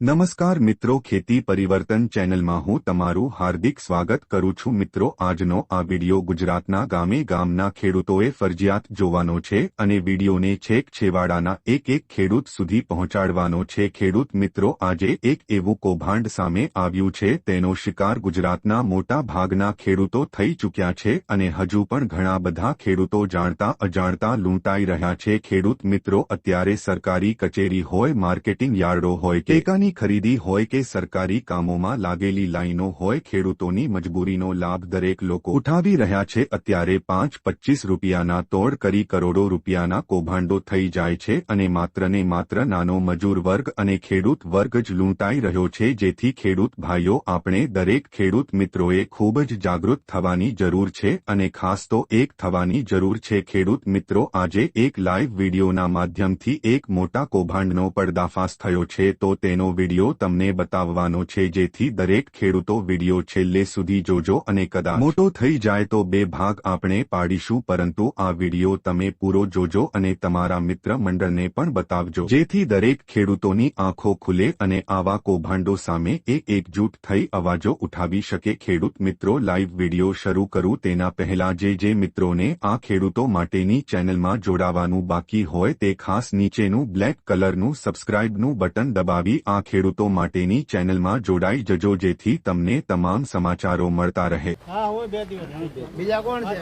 નમસ્કાર મિત્રો, ખેતી પરિવર્તન ચેનલમાં હું તમારું હાર્દિક સ્વાગત કરું છું. મિત્રો, આજનો આ વિડિયો ગુજરાતના ગામે ગામના ખેડૂતોએ ફરજિયાત જોવાનો છે અને વિડિયોને છેક છેવાડાના એક એક ખેડૂત સુધી પહોંચાડવાનો છે. ખેડૂત મિત્રો, આજે એક એવું કૌભાંડ સામે આવ્યું છે. તેનો શિકાર ગુજરાતના મોટા ભાગના ખેડૂતો થઈ ચૂક્યા છે અને હજુ પણ ઘણા બધા ખેડૂતો જાણતા અજાણતા લૂંટાઈ રહ્યા છે. ખેડૂત મિત્રો, અત્યારે સરકારી કચેરી હોય, માર્કેટિંગ યાર્ડો હોય ટેકાની ખરીદી હોય કે સરકારી કામોમાં લાગેલી લાઈનો હોય, ખેડૂતોની મજબૂરીનો લાભ દરેક લોકો ઉઠાવી રહ્યા છે. અત્યારે પાંચ પચીસ રૂપિયાના તોડ કરી કરોડો રૂપિયાના કૌભાંડો થઈ જાય છે અને માત્ર ને માત્ર નાનો મજૂર વર્ગ અને ખેડૂત વર્ગ જ લૂંટાઈ રહ્યો છે. જેથી ખેડૂત ભાઈઓ, આપણે દરેક ખેડૂત મિત્રોએ ખૂબ જ જાગૃત થવાની જરૂર છે અને ખાસ તો એક થવાની જરૂર છે. ખેડૂત મિત્રો, આજે એક લાઈવ વિડીયોના માધ્યમથી એક મોટા કૌભાંડનો પર્દાફાશ થયો છે. તો તેનો વીડિયો તમને બતાવવાનો છે જેથી દરેક ખેડૂતો વીડિયો છેલ્લે સુધી જોજો અને કદાચ મોટો થઈ જાય તો બે ભાગ આપણે પાડીશું, પરંતુ આ વીડિયો તમે પૂરો જોજો અને તમારા મિત્ર મંડળને પણ બતાવજો. જેથી દરેક ખેડૂતોની આંખો ખુલે અને આવા કૌભાંડો સામે એ એકજૂટ થઈ અવાજો ઉઠાવી શકે. ખેડૂત મિત્રો, લાઈવ વીડિયો શરૂ કરું તેના પહેલા જે જે મિત્રોને આ ખેડૂતો માટેની ચેનલમાં જોડાવાનું બાકી હોય તે ખાસ નીચેનું બ્લેક કલરનું સબસ્ક્રાઇબનું બટન દબાવી આ ખેડૂતો માટેની ચેનલમાં જોડાઈ જજો જેથી તમને તમામ સમાચારો મળતા રહે. હા હોય બે દિવસ. બીજા કોણ છે?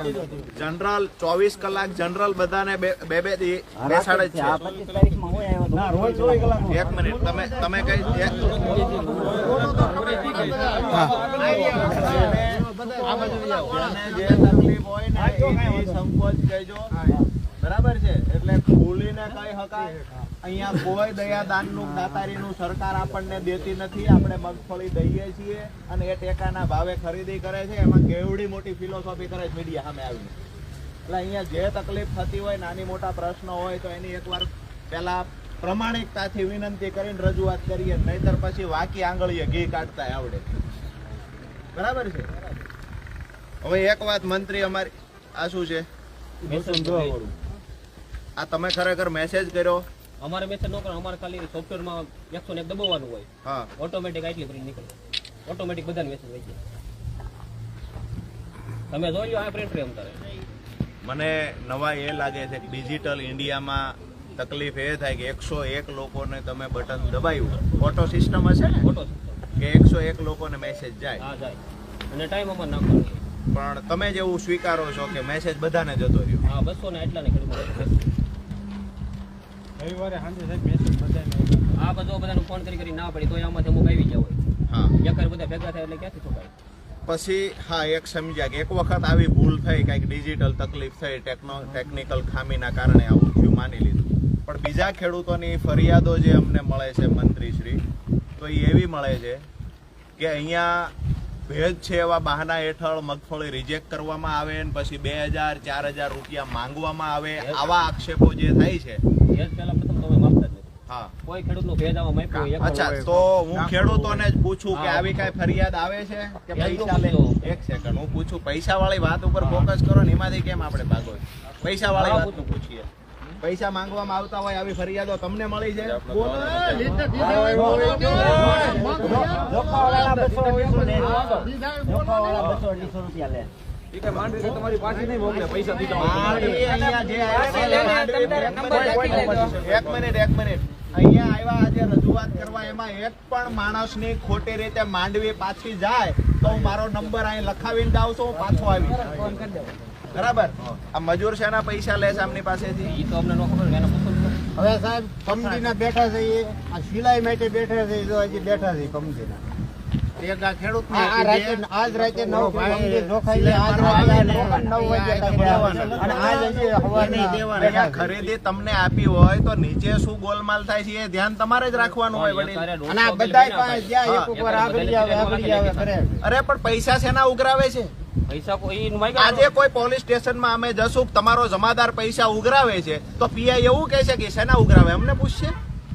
જનરલ ચોવીસ કલાક જનરલ બધાને બે બે બેસાડે છે. એક મિનિટ તમે તમે કઈ જે તકલીફ હોય ને સંકોચ કહેજો. બરાબર છે? એટલે ખોલીને કઈ હકાય? અહીંયા કોઈ દયાદાનનું, દાતારીનું સરકાર આપણને દેતી નથી. આપણે મગફળી દઈએ છીએ અને એ ટેકાના ભાવે ખરીદી કરે છે. એમાં કેવડી મોટી ફિલોસોફી કરે છે મીડિયા સામે આવીને. એટલે અહીંયા જે તકલીફ થતી હોય, નાની મોટા પ્રશ્નો હોય, તો એની એકવાર પહેલા પ્રમાણિકતાથી વિનંતી કરીને રજૂઆત કરીએ. નહીતર પછી વાકી આંગળીએ ઘી કાઢતા આવડે. બરાબર છે? હવે એક વાત મંત્રી અમારી આ શું છે? આ તમે ખરેખર મેસેજ કર્યો? અમારે મેસેજ ન કરો અમારે ખાલી સોફ્ટવેરમાં એકસો ને દબાવવાનું હોય. હા. ઓટોમેટિક આટલી પ્રિન્ટ નીકળે. ઓટોમેટિક બધાને મેસેજ હોય છે. તમે જોઈ લો આ પ્રિન્ટ એમ કરે મને નવા એ લાગે છે કે ડિજિટલ ઇન્ડિયામાં તકલીફ એ થાય કે એકસો એક લોકોને તમે બટન દબાવ્યું ફોટો સિસ્ટમ હશે ને? ફોટો કે એકસો એક લોકોને મેસેજ જાય. હા જાય. અને ટાઈમ અમારે નાખવાનો પણ તમે જેવું સ્વીકારો છો કે મેસેજ બધાને જતો રહ્યો. હા બસો ને એટલા ને રવિવારે સાંજે સાહેબ મેસેજ બધાને આ બધો બધાને ફોન કરી કરી ના પડી તો આમાંથી અમુક આવી ગયા હોય. હા. એકર બધા ભેગા થાય એટલે ક્યાંથી છોકાય? પછી હા એક સમજ્યા કે એક વખત આવી ભૂલ થઈ કંઈક ડિજિટલ તકલીફ થઈ ટેકનો ટેકનિકલ ખામીના કારણે આવું થયું માની લીધું. પણ બીજા ખેડૂતોની ફરિયાદો જે અમને મળે છે મંત્રીશ્રી તો એ એવી મળે છે કે અહીંયા ભેજ છે એવા બહાના હેઠળ મગફળી રિજેક્ટ કરવામાં આવે ને પછી બે હજાર ચાર હજાર રૂપિયા માંગવામાં આવે આવા આક્ષેપો જે થાય છે ભેજ પહેલા પ્રથમ તમે માપતા જ હા. કોઈ ખેડૂતનો ભેજ આવા માપ્યો હોય અચ્છા તો હું ખેડૂતોને જ પૂછું કે આવી કઈ ફરિયાદ આવે છે કે પૈસા લે એક સેકન્ડ હું પૂછું પૈસા વાળી વાત ઉપર ફોકસ કરો ને એમાંથી કેમ આપણે ભાગો? પૈસા વાળી વાત પૂછીએ. પૈસા માંગવામાં આવતા હોય આવી ફરિયાદો તમને મળી છે? જોખાવાળા માંડવી અહીંયા જે આવ્યા છે, માંડવી એક મિનિટ એક મિનિટ અહીંયા આવ્યા આજે રજૂઆત કરવા એમાં એક પણ માણસની ખોટી રીતે માંડવી પાછી જાય તો હું મારો નંબર અહીં લખાવીને જાઉં છું પાછો આવી બરાબર? આ મજૂર શેના પૈસા લે છે આમની પાસેથી? એ તો અમને ન ખબર પૂછો. હવે સાહેબ કંપનીના બેઠા છે એ આ સિલાઈ માટે બેઠા છે તો હજી બેઠા છે કંપનીના. ખેડૂત આજ રાતે નવ ખરીદી તમને આપી હોય તો નીચે શું ગોલમાલ થાય છે એ ધ્યાન તમારે જ રાખવાનું હોય અરે પણ પૈસા શેના ઉઘરાવે છે? પૈસા કોઈ આજે કોઈ પોલીસ સ્ટેશનમાં અમે જશું તમારો જમાદાર પૈસા ઉઘરાવે છે તો પીઆઈ એવું કહે છે કે શેના ઉઘરાવે? અમને પૂછશે.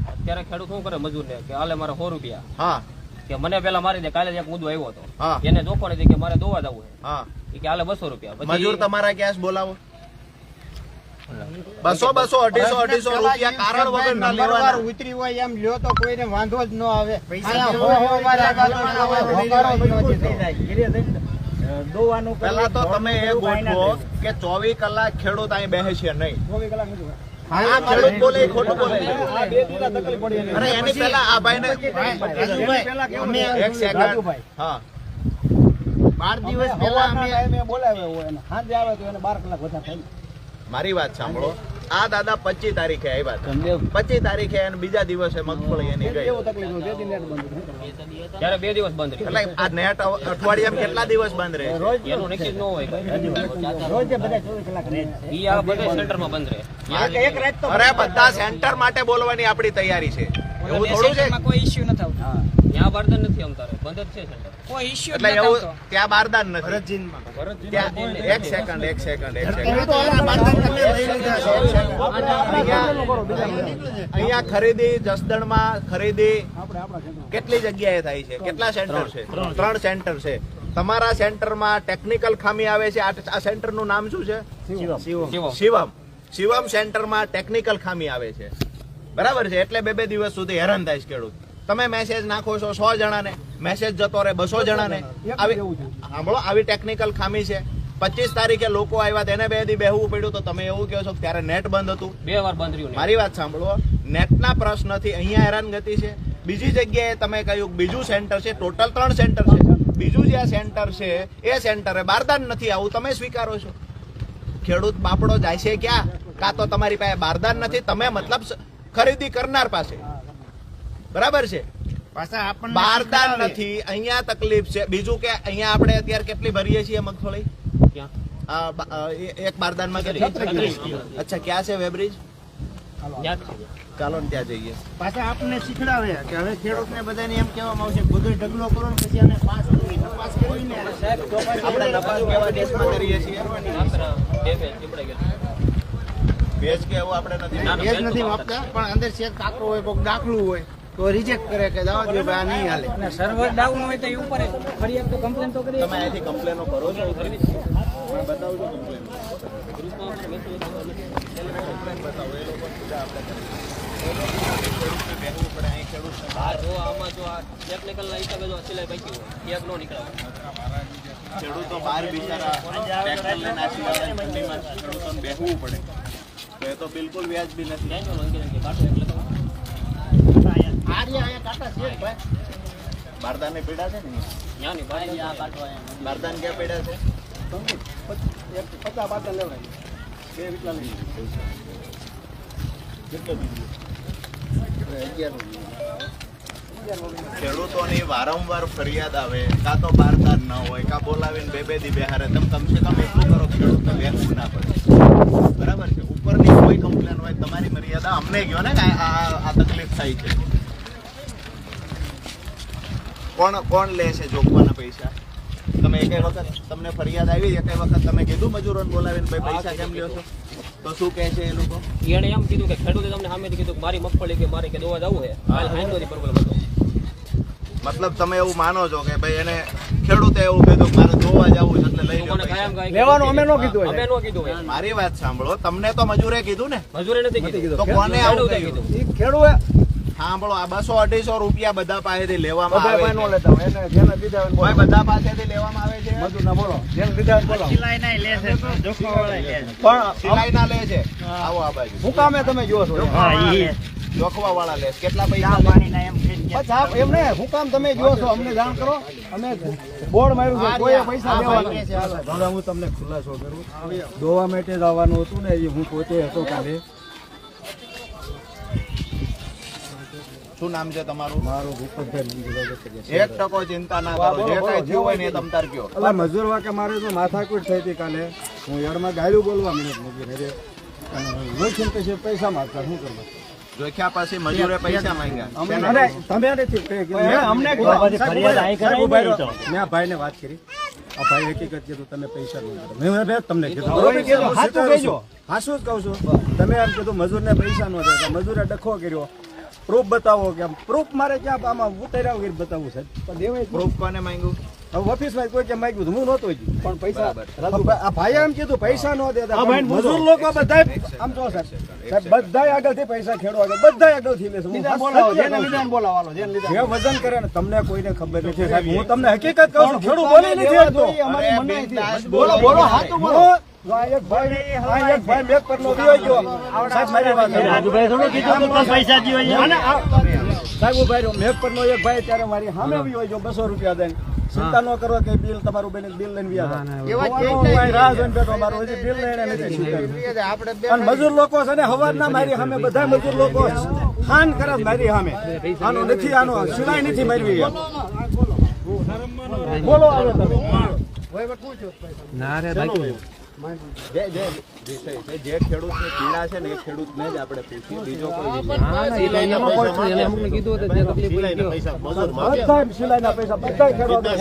અત્યારે ખેડૂત શું કરે મજૂર ને કે હાલે મારે સો રૂપિયા. હા. કે મને પેલા મારી દે કાલે એક મુદ્દો આવ્યો હતો. એને જોખણ હતી કે મારે દોવા જવું છે. કે હાલે બસો રૂપિયા. મજૂર તમારા ક્યાં બોલાવો. બસો બસો અઢીસો અઢીસો રૂપિયા કારણ વગર ના લેવાના. ઉતરી હોય એમ લ્યો તો કોઈને વાંધો જ ન આવે. દોવાનું પેલા તો તમે એ ગોઠવો કે ચોવીસ કલાક ખેડૂત અહીં બેસે છે નહીં. ચોવીસ ખેડૂત બાર દિવસ પહેલા અમે બોલાવ્યો સાંજે આવે તો એને બાર કલાક વધારે મારી વાત સાંભળો. આ દાદા પચીસ તારીખે આવ્યા પચીસ તારીખે અને બીજા દિવસે મગફળી એની ગઈ. બે દિવસ બંધ એટલે આ નેટ અઠવાડિયામાં કેટલા દિવસ બંધ રહે? એનું નક્કી ન હોય કઈ. બધા સેન્ટરમાં બંધ રહે. એક એક રાત તો અરે બધા સેન્ટર માટે બોલવાની આપણી તૈયારી છે. એવું થોડું છે? કોઈ ઇશ્યુ નથી આવતો ત્યાં વર્ધન નથી અમતારે. બંધ જ છે સેન્ટર. કોઈ ઇશ્યુ એટલે એવું ત્યાં બારદાન નથી. ત્યાં એક સેકન્ડ એક સેકન્ડ એક સેકન્ડ તો આના બારદાન તમે લઈ લીધા છે. અહીંયા અહીંયા ખરીદી જસદણમાં ખરીદી કેટલી જગ્યાએ થાય છે? કેટલા સેન્ટર છે? ત્રણ સેન્ટર છે. તમારા સેન્ટરમાં ટેકનિકલ ખામી આવે છે. આ આ સેન્ટરનું નામ શું છે? શિવમ. શિવમ. શિવમ સેન્ટરમાં ટેકનિકલ ખામી આવે છે. બરાબર છે? એટલે બે બે દિવસ સુધી હેરાન થાય છે ખેડૂત. તમે મેસેજ નાખો છો સો જણાને. મેસેજ જતો રહે બસો જણાને. આવી સાંભળો આવી ટેકનિકલ ખામી છે. પચીસ તારીખે લોકો આવ્યા તેને બે દી બેહવું પડ્યું તો તમે એવું કહો છો ત્યારે નેટ બંધ હતું. બે વાર બંધ રહ્યું મારી વાત સાંભળો નેટના પ્રશ્નથી અહીંયા હેરાનગતિ છે. બીજી જગ્યાએ તમે કહ્યું બીજું સેન્ટર છે ટોટલ ત્રણ સેન્ટર છે. બીજું જે સેન્ટર છે એ સેન્ટરે બારદાન નથી આવું તમે સ્વીકારો છો. ખેડૂત બાપડો જાય છે ક્યાં? કાં તો તમારી પાસે બારદાન નથી તમે મતલબ ખરીદી કરનાર પાસે. બરાબર છે? પાછા આપણને બારદાન નથી. અહીંયા તકલીફ છે. બીજું કે અહીંયા આપણે અત્યારે કેટલી ભરીએ છીએ મગફળી? એક બારદાનમાં કેટલી? અચ્છા ક્યાં છે વેબ્રિજ? ત્યાં જ છે. ચાલો ને ત્યાં જઈએ. પાછા આપણને શીખડાવે કે હવે ખેડૂતને બધાને એમ કહેવામાં આવશે બધો ઢગલો કરો ને પછી આને પાસ કરી તપાસ કરીને આપણે તપાસ કેવા દેશમાં કરીએ છીએ? માત્ર બે બે ચીપડાઈ ગયા. ભેજ કે એવું આપણે નથી? વાપતા પણ અંદર શેક કાકરો હોય કોઈક દાખલું હોય. તો રિજેક્ટ કરે કે જવા દો ભાઈ આ નહીં હાલે. અને સર્વર ડાઉન હોય તો એ ઉપર ફરિયાદ તો કમ્પ્લેન તો કરી તમે અહીંથી કમ્પ્લેનો કરો છો જ છે. કમ્પ્લેન બતાવો એ લોકો સીધા આપણે ખેડૂતને પડે અહીં ખેડૂત આ આ આ બહાર બિચારા ટ્રેક્ટર લઈને આશી આવે ઠંડીમાં ખેડૂતોને બેસવું પડે. તો એ તો બિલકુલ વ્યાજબી નથી ક્યાં જો અંગે અંગે કાઢો એટલે તો આ રહ્યા અહીંયા કાંટા છે જ ભાઈ. બારદાનની પીડા છે ને ની બારદાન ક્યાં પીડા છે? પચાસ બાટલા લેવડાવી. બે વીટલા લઈ ખેડૂતોની વારંવાર ફરિયાદ આવે કાં તો બારદાન ન હોય કાં બોલાવીને બે બે દી બેહારે તમે કમસે કમ એટલું કરો ખેડૂતને બેસવું ના પડે. બરાબર છે? ઉપરની કોઈ કમ્પ્લેન હોય તમારી મર્યાદા અમને કહો ને આ તકલીફ થાય છે. કોણ કોણ લે છે જોગવાના પૈસા? તમે એકે વખત તમને ફરિયાદ આવી એકે વખત તમે કીધું મજૂરોને બોલાવીને ભાઈ પૈસા કેમ લ્યો છો? તો શું કહે છે એ લોકો? એને એમ કીધું કે ખેડૂતે તમને સામે કીધું કે મારી મગફળી કે મારે કે દોવા જવું છે. મતલબ તમે એવું માનો છો કે ભાઈ એને ખેડૂતે એવું કીધું મારે જોવા જવું છે એટલે લઈ લો લેવાનું અમે નો કીધું અમે નો કીધું મારી વાત સાંભળો. તમને તો મજૂરે કીધું ને? મજૂરે નથી કીધું. તો કોને આવું કીધું. ઈ ખેડૂએ સાંભળો આ બસો અઢીસો રૂપિયા બધા પાસેથી લેવામાં આવે છે. લેતા હોય એને જેને દીધા હોય. બધા પાસેથી લેવામાં આવે છે? મજૂર ના બોલો જેને દીધા હોય એને સિલાઈ ના લે છે જોખવાવાળા લે છે. પણ સિલાઈ ના લે છે? આવો આ બાજુ. હું કામે તમે જુઓ છો? જોખવા વાળા લે કેટલા પૈસા? પાણીના એમ હું કામ તમે જુઓ છો અમને જાણ કરો. અમે બોર્ડ માર્યું છે કોઈ પૈસા હું તમને ખુલાસો કરું. દોવા માટે જ આવવાનું હતું ને એ હું પોતે હતો કાલે. શું નામ છે તમારું? મારું ભૂપતભાઈ એક ટકો ચિંતા ના કરો. જે કઈ થયું હોય ને એ તમ કયો. એટલે મજૂર વાકે મારે તો માથાકૂટ થઈ હતી કાલે. હું યારમાં ગાયું બોલવા મળ્યો મજૂર અરે વૈષ્ણવ પછી પૈસા માગતા શું કરવા જોખ્યા પછી મજૂરે પૈસા માંગ્યા. તમે અમને. મેં ભાઈને વાત કરી. આ ભાઈ હકીકત કીધું તમે પૈસા નહીં મેં તમને કીધું. કીધું. સાચું જ કહું છું. તમે એમ કીધું મજૂરને પૈસા ન દે મજૂરે ડખો કર્યો. પ્રૂફ બતાવો કે પ્રૂફ મારે ક્યાં આમાં ઉતર્યા વગર બતાવવું સાહેબ. પણ દેવાય પ્રૂફ કોને માંગ્યું? હવે ઓફિસમાં કોઈ કે માગ્યું હું નહોતો. પણ પૈસા આ ભાઈએ એમ કીધું પૈસા નો દેતા. મજૂર લોકો બધાય આમ જો સાહેબ. સાહેબ બધાય આગળથી પૈસા ખેડો આગળ બધાય આગળથી લે છે. જે વજન કરે ને તમને કોઈને ખબર નથી સાહેબ. હું તમને હકીકત કહું છું ખેડૂત બોલી નથી બોલો બોલો બોલો. ભાઈ ભાઈ ભાઈ બસો રૂપિયા દઈને. ચિંતા ન કરો કે બિલ તમારું બેન બિલ લઈને વ્યા મજૂર લોકો છે ને હવારના મારી સામે બધા મજૂર લોકો ખાન કરે મારી સામે. આનો નથી આનો સિલાઈ નથી મારવી. બોલો આવે તમે. જે જે વિષય છે જે પીડા છે ને એ ખેડૂતને જ આપણે પૂછીએ. બીજો કોઈ વિષય બધા સિલાઈના પૈસા બધા ખેડૂતો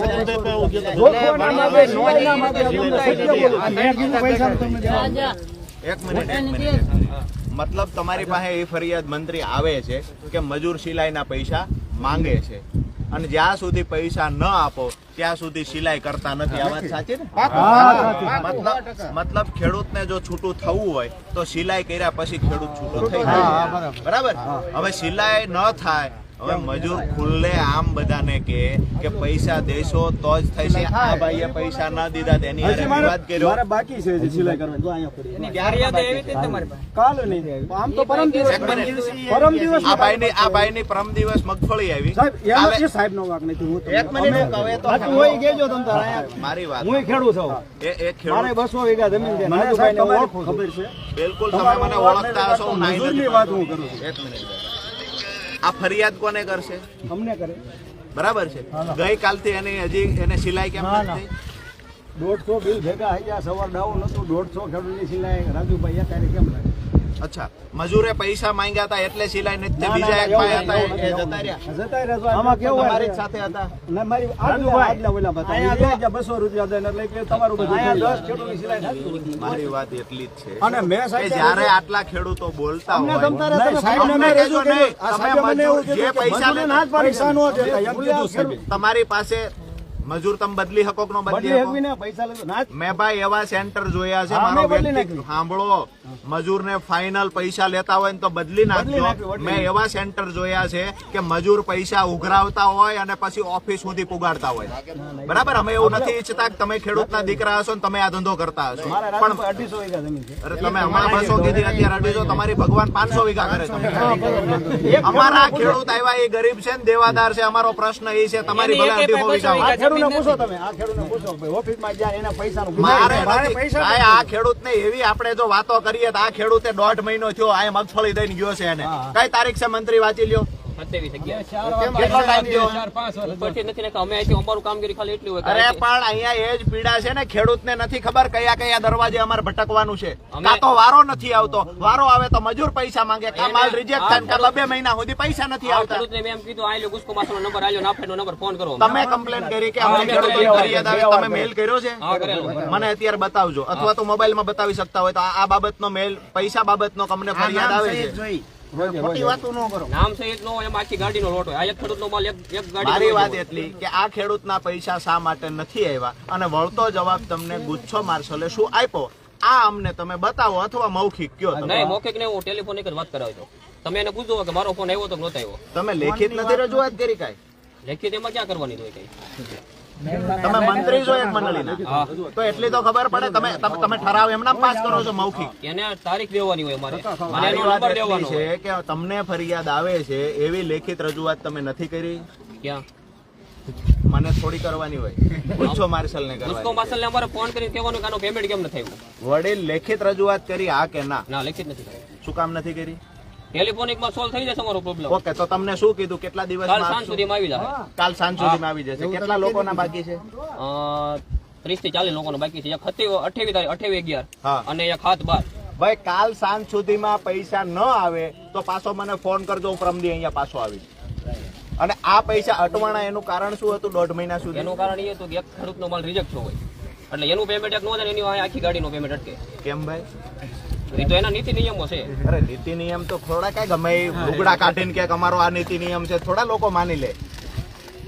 જોખવાના માગે, સિલાઈના માગે, તમને સત્ય બોલું. એક મિનિટ એક મિનિટ મતલબ તમારી પાસે એ ફરિયાદ મંત્રી આવે છે કે મજૂર સિલાઈના પૈસા માંગે છે. અને જ્યાં સુધી પૈસા ન આપો ત્યાં સુધી સિલાઈ કરતા નથી. આ વાત સાચી ને? મતલબ મતલબ ખેડૂતને જો છૂટું થવું હોય તો સિલાઈ કર્યા પછી ખેડૂત છૂટો થઈ જાય. બરાબર. હવે સિલાઈ ન થાય હવે મજૂર ખુલ્લે આમ બધાને કે કે પૈસા દેશો તો જ થશે આ ભાઈએ પૈસા ના દીધા તેની મારે વિવાદ કર્યો. મારે બાકી છે જે સિલાઈ કરવાની. જો અહીંયા પડી. ફરિયાદ એવી હતી ને તમારી પાસે? કાલ નહીં. આમ તો પરમ દિવસ પરમ દિવસ આ ભાઈની આ ભાઈની પરમ દિવસ મગફળી આવી. સાહેબ એનો કાલે- એ સાહેબ નો વાક નથી હું એક મિનિટ કહું એ તો સાચું હોય ગેજો તમ તારે મારી વાત હું ખેડૂત છું. એ એ મારે ખેડૂત બસો વીઘા જમીન છે. મને તમારી ખબર છે. બિલકુલ તમે મને ઓળખતા હશો હું નથી વાત હું કરું છું. એક મિનિટ. આ ફરિયાદ કોને કરશે? અમને કરે. બરાબર છે? ગઈકાલથી એની હજી એને સિલાઈ કેમ નથી દોઢસો બિલ ભેગા થઈ ગયા સવાર ડાઉન હતું દોઢસો ખેડૂતની સિલાઈ રાજુભાઈ અત્યારે કેમ લાગે અચ્છા મજૂરે પૈસા માંગ્યા હતા એટલે સિલાઈ નથી બીજા એક ભાઈ હતા એ જતા રહ્યા. આમાં કેવું તમારી જ સાથે હતા ના, મારી આગલા આગલા ઓલા બતા અહીંયા કે બસો રૂપિયા દઈને એટલે કે તમારું બધું અહીંયા 10 ખેડૂતની સિલાઈ. મારી વાત એટલી જ છે અને મેં સાહેબ જ્યારે આટલા ખેડૂતો બોલતા હોય તમતારે તમે સાહેબને અમને મેં કહેજો રજૂ કર્યું. આ સાહેબ મને એવું જે કે પૈસા લે ના જ પૈસા નો દેતા. એમ કીધું સાહેબે. તમારી પાસે મજૂર તમે બદલી હકો કે ન બદલી પૈસા. મેં ભાઈ એવા સેન્ટર જોયા છે મારો વ્યક્તિ સાંભળો મજૂર ને ફાઇનલ પૈસા લેતા હોય તો બદલી નાખજો. મેં એવા સેન્ટર જોયા છે કે મજૂર પૈસા ઉઘરાવતા હોય અને પછી ઓફિસ સુધી પુગાડતા હોય. બરાબર? અમે એવું નથી ઈચ્છતા કે તમે ખેડૂતના દીકરા હશો ને તમે આ ધંધો કરતા હશો. પણ અરે તમે હમણાં બસો કીધી અત્યારે અઢીસો તમારી ભગવાન પાંચસો વીઘા કરે છે. અમારા ખેડૂત આવ્યા એ ગરીબ છે ને દેવાદાર છે. અમારો પ્રશ્ન એ છે તમારી ભલે અઢીસો વીઘા આ હોય. ખેડૂતને પૂછો તમે. આ ખેડૂતને પૂછો. ભાઈ ઓફિસમાં જ્યાં એના પૈસાનું મારે મારે પૈસા આ ખેડૂતને એવી આપણે જો વાતો કરીએ તો આ ખેડૂતે દોઢ મહિનો થયો આ મગફળી દઈને ગયો છે એને. કઈ તારીખ છે મંત્રી વાંચી લ્યો? સત્યાવીસ અગિયાર કેટલો ટાઈમ થયો ઉપરથી નથી નાખ્યા અમે અહીંથી અમારું કામ કર્યું ખાલી એટલું હોય કે અરે અહીંથી- પણ અહીંયા એ જ પીડા છે ને ખેડૂતને નથી ખબર કયા કયા દરવાજે અમારે ભટકવાનું છે. અમે- કાં તો વારો નથી આવતો. વારો આવે તો મજૂર પૈસા માંગે કાં માલ રિજેક્ટ થાય ને કાં બબે મહિના સુધી પૈસા નથી આવતા. ખેડૂતને મેં એમ કીધું આ લ્યો ગુસ્કો માસનો નંબર આલ્યો ફોન કરો. તમે કમ્પ્લેન કરી કે તમે મેલ કર્યો. છે? મને અત્યારે બતાવજો. અથવા તો મોબાઈલમાં બતાવી શકતા હોય તો આ બાબત નો મેલ પૈસા બાબત નો અમને ફરિયાદ આવે છે ખોટી વાતો ન કરો. નામ સહિત નો હોય આખી ગાડીનો લોટ હોય. આ એક ખેડૂતનો માલ એક એક ગાડી મારી વાત એટલી કે આ ખેડૂતના પૈસા શા માટે નથી આવ્યા? અને વળતો જવાબ તમને ગુચ્છો માર્શલે શું આપ્યો? આ અમને તમે બતાવો અથવા મૌખિક કયો નહીં મૌખિક ને હું ટેલિફોન એક જ વાત કરાવજો તમે એને પૂછો કે મારો ફોન આવ્યો તો કે નહોતો આવ્યો. તમે લેખિત નથી રજૂઆત કરી કાંઈ? લેખિત એમાં ક્યાં કરવાની હોય કઈ? તમે મંત્રી છો એક મંડળીના. તો એટલી તો ખબર પડે તમે તમે- ઠરાવ એમના પાસ કરો છો મૌખિક. એને તારીખ દેવાની હોય મારે મારી વાત નંબર એટલી દેવાનો છે કે તમને ફરિયાદ આવે છે એવી લેખિત રજૂઆત તમે નથી કરી. ક્યાં? મને થોડી કરવાની હોય. પૂછો માર્શલ ને ગુસ્કો માર્શલ ને અમારે ફોન કરીને કહેવાનું કે આનો પેમેન્ટ કેમ ન થયું વડીલ લેખિત રજૂઆત કરી આ કે ના? ના લેખિત નથી શું કામ નથી કરી? ટેલિફોનિકમાં સોલ્વ થઈ જશે અમારો પ્રોબ્લેમ ઓકે તો તમને શું કીધું? કેટલા કાલ સાંજ? સુધીમાં આવી જશે કાલ સાંજ સુધીમાં આવી જશે. કેટલા લોકોના બાકી છે? ત્રીસથી ચાલીસ લોકોનો બાકી છે. એક અઠ્યાવીસ તારીખ અઠ્યાવીસ અગિયાર. અને એક હાથ બાર. ભાઈ કાલ સાંજ સુધીમાં પૈસા ન આવે તો પાછો મને ફોન કરજો. હું પ્રમદી અહીંયા પાછો આવીશ. અને આ પૈસા અટવાણા એનું કારણ શું હતું? દોઢ મહિના સુધી. એનું કારણ એ હતું કે એક ખેડૂતનો માલ રિજેક્ટ થયો હોય. એટલે એનું પેમેન્ટ એક નો થાય ને એની આખી નું પેમેન્ટ અટકે. કેમ ભાઈ? એ તો એના નીતિ નિયમો છે. અરે નીતિ નિયમ તો થોડા કઈ ગમે. એ લુગડા કાઢીને ક્યાંક અમારો આ નીતિ નિયમ છે થોડા લોકો માની લે.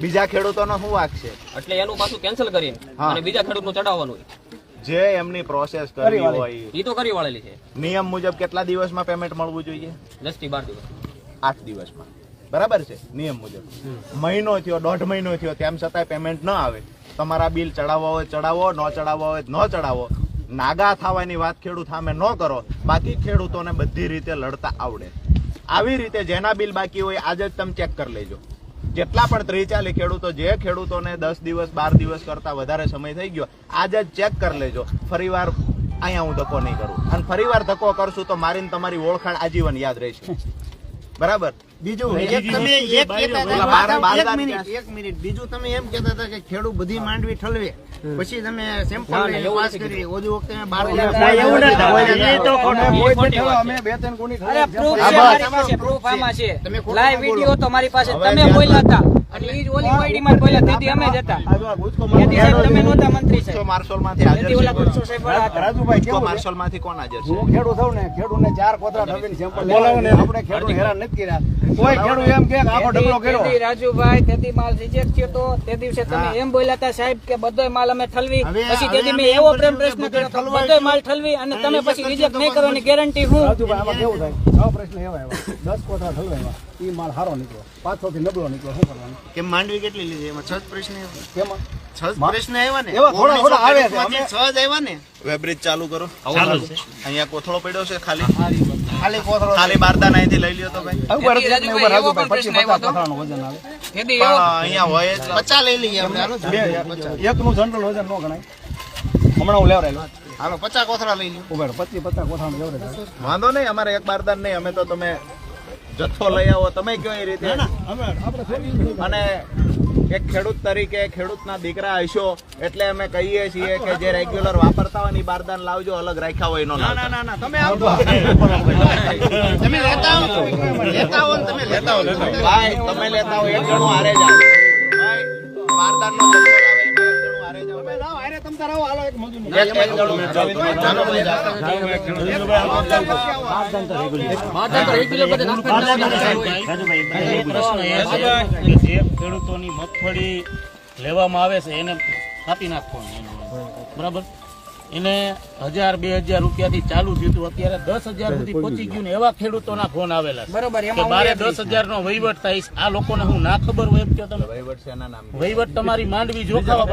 બીજા ખેડૂતોનો શું વાક છે? એટલે એનું પાછું કેન્સલ કરીને. અને બીજા ખેડૂતનું ચડાવવાનું જે એમની પ્રોસેસ કરી હોય. એ તો કરી વાળેલી છે. નિયમ મુજબ કેટલા દિવસમાં પેમેન્ટ મળવું જોઈએ? દસથી બાર દિવસ. આઠ દિવસમાં. બરાબર છે? નિયમ મુજબ. મહિનો થયો દોઢ મહિનો થયો તેમ છતાંય પેમેન્ટ ન આવે. તમારા બિલ ચડાવવા હોય ચડાવો. ન ચડાવવા હોય ન ચડાવો. નાગા થવાની વાત ખેડૂત સામે ન કરો. બાકી ખેડૂતોને બધી રીતે લડતા આવડે. આવી રીતે જેના બિલ બાકી હોય આજે જ તમે ચેક કરી લેજો. જેટલા પણ ત્રિચાલી ખેડૂતો, જે ખેડૂતોને દસ દિવસ, બાર દિવસ કરતાં વધારે સમય થઈ ગયો, આજે જ ચેક કરી લેજો. ફરીવાર અહીંયા હું ધક્કો નહીં કરું. અને ફરીવાર ધક્કો કરશું તો મારીને તમારી ઓળખાણ આજીવન યાદ રહેશે. બરાબર? બીજું એક તમે એક કહેતા હતા, ઓલા બાર- બાર એક મિનિટ. એક મિનિટ. બીજું તમે એમ કહેતા હતા કે ખેડૂત બધી માંડવી ઠલવે. પછી તમે સેમ્પલ ના, ના, પાસ કરી. વખતે બાર એવું નથી. તો. અમે બે ત્રણ ગુણી અરે proof છે બસ. મારી પાસે આમાં છે. તમે લાઈવ બોલો. તો મારી પાસે તમે બોલ્યા હતા. એટલે ઈ ઓલી કોયડીમાં બોલ્યા. તેથી અમે જ હતા તેથી સાહેબ તમે નહોતા મંત્રી સાહેબ. માર્શલમાંથી હાજર ઓલા છે સાહેબ રાજુભાઈ કેવું છે? માર્શલમાંથી કોણ હાજર છે? હું ખેડૂત ને ખેડૂતને ચાર કોતરા ઠગીને સેમ્પલ બોલાવો ને આપણે ખેડૂત હેરાન નથી કર્યા કોઈ ખેડૂત એમ કે આખો ડબલો કર્યો. રાજુભાઈ તેથી માલ રિજેક્ટ થયો તો તે દિવસે તમે એમ બોલ્યા હતા સાહેબ કે બધોય માલ અમે ઠલવી. પછી તેથી મેં એવો પ્રેમ પ્રશ્ન કર્યો બધોય માલ ઠલવી અને તમે પછી રિજેક્ટ નહીં કરવાની ગેરંટી હું? રાજુભાઈ આમાં કેવું થાય? છ પ્રશ્ન એવા એવા. દસ કોતરા ઠલવાયા ઈ માલ હારો નીકળ્યો. પાછો થી નબળો નીકળ્યો. શું કરવાનું? કે માંડવી કેટલી લીધી? એમાં છ પ્રશ્ન કેમાં? ને. ને. વેબ્રિજ ચાલુ કરો. અહીંયા કોથળો પડ્યો છે ખાલી. ખાલી કોથળો ખાલી બારદાન અહીંથી લઈ લ્યો તો ભાઈ. અહીંયા હોય પચાસ લઈ લઈએ આપણે હાલો જનરલ વજન નો ગણાય. હમણાં હું લેવડાયેલો હાલો પચાસ કોથળા લઈ લઈએ ઉભેર પચીસ પચાસ કોથળાનું લેવડાયેલો વાંધો નહીં અમારે એક બારદાન નહીં. અમે તો તમે જથ્થો લઈ આવો તમે કયો એ રીતે? અને એક ખેડૂત તરીકે ખેડૂતના દીકરા હશો એટલે અમે કહીએ છીએ કે જે રેગ્યુલર વાપરતા હોય ને બારદાન લાવજો અલગ રાખ્યા હોય એનો ના ના ના તમે તમે લેતા આવો લેતા આવો તમે લેતા આવો. ભાઈ તમે લેતા હોય એક જણું હારે જાય ભાઈ બારદાનનો જથ્થો જ નથી. પ્રશ્ન એ છે કે જે ખેડૂતોની મગફળી લેવામાં આવે છે એને કાપી નાખવાનું. બરાબર? એને હજાર બે હજાર રૂપિયાથી ચાલુ થયું હતું. અત્યારે દસ હજાર સુધી પહોંચી ગયું ને એવા ખેડૂતોના ફોન આવેલા છે. બરોબર કે હું દસ હજાર નો વહીવટ થાય આ લોકો ને હું ના ખબર હોય એમ કહો તમે? વહીવટ તમારી માંડવી જોખાવા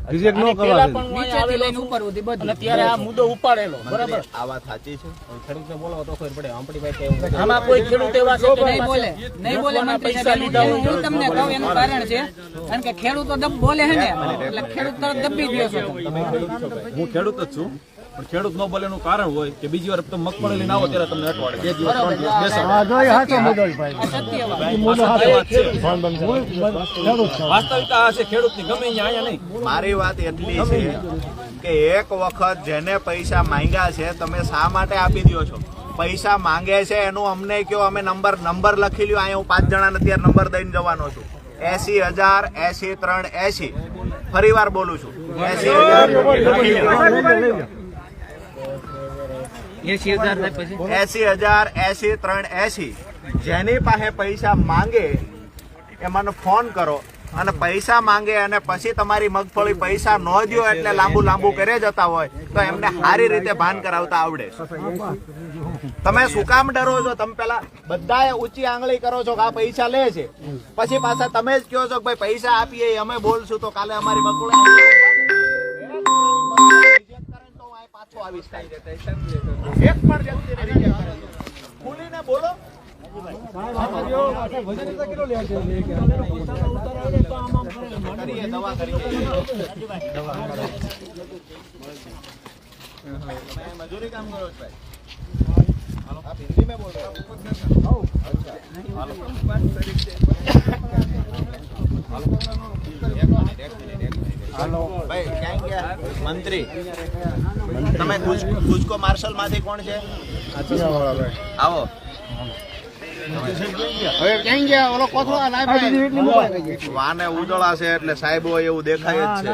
બાબત. ન થાય. આની પહેલા પણ હું અહીંયા નીચેથી લઈને ઉપર સુધી બધું. અને આ મુદ્દો ઉપાડેલો બરાબર? આ વાત સાચી છે? ખેડૂતને બોલાવો તો ખબર પડે આંપડીભાઈ કે એવું આમાં કોઈ ખેડૂત એવા છે કે નહીં બોલે? નહીં બોલે મંત્રી પૈસા સાહેબ હું તમને કહું એનું કારણ છે કારણ કે ખેડૂતો દબ બોલે છે ને એટલે ખેડૂત તરફ દબી ગયો છો. હું ખેડૂત જ છું. પણ ખેડૂત ન બોલે એનું કારણ હોય કે બીજી વાર તમે મગફળી ના આવો ત્યારે તમને અટવાડે બે દિવસ ત્રણ દિવસ વાસ્તવિકતા આ છે ખેડૂતની ગમે અહીંયા અહીંયા નહીં મારી વાત એટલી છે કે એક વખત જેને પૈસા માંગ્યા છે તમે શા માટે આપી દો છો પૈસા માંગે છે એનું અમને કયો અમે નંબર નંબર લખી લ્યો અહીંયા હું પાંચ જણાને અત્યારે નંબર દઈને જવાનો છું એસી હજાર એસી ત્રણ એસી ફરી વાર બોલું છું એસી હજાર એસી હજાર, એસી, ત્રણ, એસી. જેની પાસે પૈસા માંગે એ મને ફોન કરો. અને પૈસા માંગે અને પછી તમારી મગફળી પૈસા ન દ્યો એટલે લાંબુ લાંબુ કરે જતા હોય, તો એમને સારી રીતે ભાન કરાવતા આવડે. તમે શું કામ ડરો છો? તમે પેલા બધાએ ઊંચી આંગળી કરો છો કે આ પૈસા લે છે. પછી પાછા તમે જ કહો છો કે ભાઈ, પૈસા આપીએ, અમે બોલશું તો કાલે અમારી મગફળી પાછો આવીશ કાંઈ. એક પણ વ્યક્તિને reject કરે તો. ખુલીને બોલો કરીએ દવા કરીએ તમે મજૂરી કામ કરો છો ભાઈ હાલો. આપ હિન્દી में बोल रहे हो अच्छा हालो. એક મિનિટ, એક મિનિટ, એક મિનિટ. ભાઈ ક્યાં ગયા? મંત્રી. તમે ગુજ- ગુજકો માર્શલમાંથી કોણ છે? આવો. ક્યાં ગયા? ઓલો કોથળો વાને ઉજળા છે એટલે સાહેબ હોય એવું દેખાય જ છે.